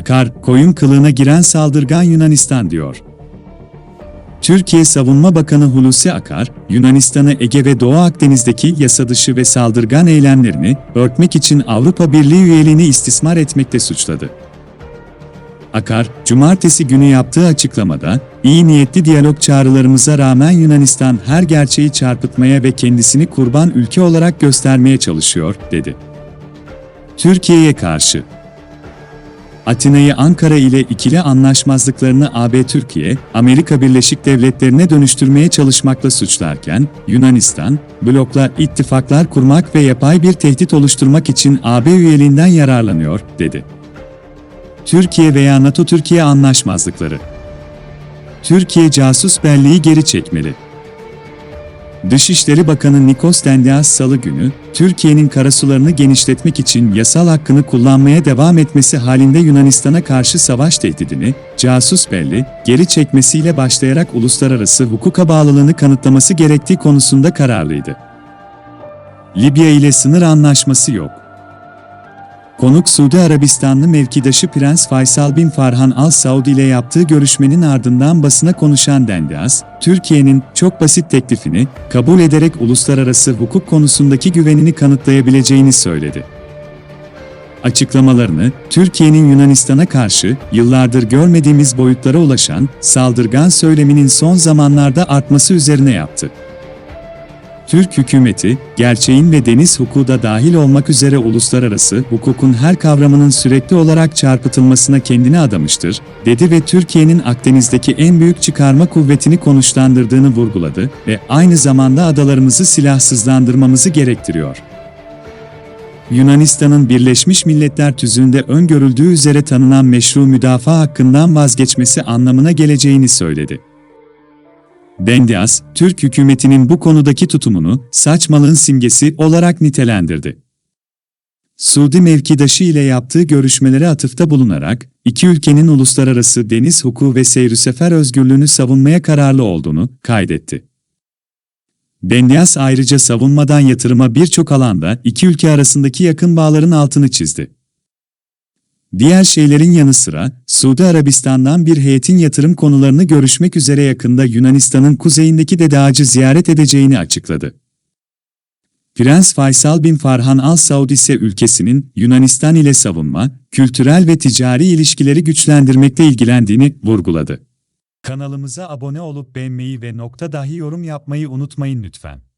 Akar, koyun kılığına giren saldırgan Yunanistan diyor. Türkiye Savunma Bakanı Hulusi Akar, Yunanistan'ı Ege ve Doğu Akdeniz'deki yasadışı ve saldırgan eylemlerini örtmek için Avrupa Birliği üyeliğini istismar etmekte suçladı. Akar, cumartesi günü yaptığı açıklamada, iyi niyetli diyalog çağrılarımıza rağmen Yunanistan her gerçeği çarpıtmaya ve kendisini kurban ülke olarak göstermeye çalışıyor, dedi. Türkiye'ye karşı Atina'yı Ankara ile ikili anlaşmazlıklarını AB Türkiye, Amerika Birleşik Devletleri'ne dönüştürmeye çalışmakla suçlarken, Yunanistan, blokla ittifaklar kurmak ve yapay bir tehdit oluşturmak için AB üyeliğinden yararlanıyor, dedi. Türkiye veya NATO-Türkiye anlaşmazlıkları Türkiye casus belleği geri çekmeli. Dışişleri Bakanı Nikos Dendias Salı günü, Türkiye'nin karasularını genişletmek için yasal hakkını kullanmaya devam etmesi halinde Yunanistan'a karşı savaş tehdidini, casus belli, geri çekmesiyle başlayarak uluslararası hukuka bağlılığını kanıtlaması gerektiği konusunda kararlıydı. Libya ile sınır anlaşması yok. Konuk Suudi Arabistanlı mevkidaşı Prens Faysal bin Farhan Al Saud ile yaptığı görüşmenin ardından basına konuşan Dendias, Türkiye'nin çok basit teklifini kabul ederek uluslararası hukuk konusundaki güvenini kanıtlayabileceğini söyledi. Açıklamalarını, Türkiye'nin Yunanistan'a karşı yıllardır görmediğimiz boyutlara ulaşan saldırgan söyleminin son zamanlarda artması üzerine yaptı. Türk hükümeti, gerçeğin ve deniz hukuku da dahil olmak üzere uluslararası hukukun her kavramının sürekli olarak çarpıtılmasına kendini adamıştır, dedi ve Türkiye'nin Akdeniz'deki en büyük çıkarma kuvvetini konuşlandırdığını vurguladı ve aynı zamanda adalarımızı silahsızlandırmamızı gerektiriyor. Yunanistan'ın Birleşmiş Milletler tüzüğünde öngörüldüğü üzere tanınan meşru müdafaa hakkından vazgeçmesi anlamına geleceğini söyledi. Dendias, Türk hükümetinin bu konudaki tutumunu saçmalığın simgesi olarak nitelendirdi. Suudi mevkidaşı ile yaptığı görüşmelere atıfta bulunarak, iki ülkenin uluslararası deniz hukuku ve seyri sefer özgürlüğünü savunmaya kararlı olduğunu kaydetti. Dendias ayrıca savunmadan yatırıma birçok alanda iki ülke arasındaki yakın bağların altını çizdi. Diğer şeylerin yanı sıra, Suudi Arabistan'dan bir heyetin yatırım konularını görüşmek üzere yakında Yunanistan'ın kuzeyindeki Dede ziyaret edeceğini açıkladı. Prens Faysal bin Farhan Al Saud ise ülkesinin Yunanistan ile savunma, kültürel ve ticari ilişkileri güçlendirmekte ilgilendiğini vurguladı. Kanalımıza abone olup beğenmeyi ve nokta dahi yorum yapmayı unutmayın lütfen.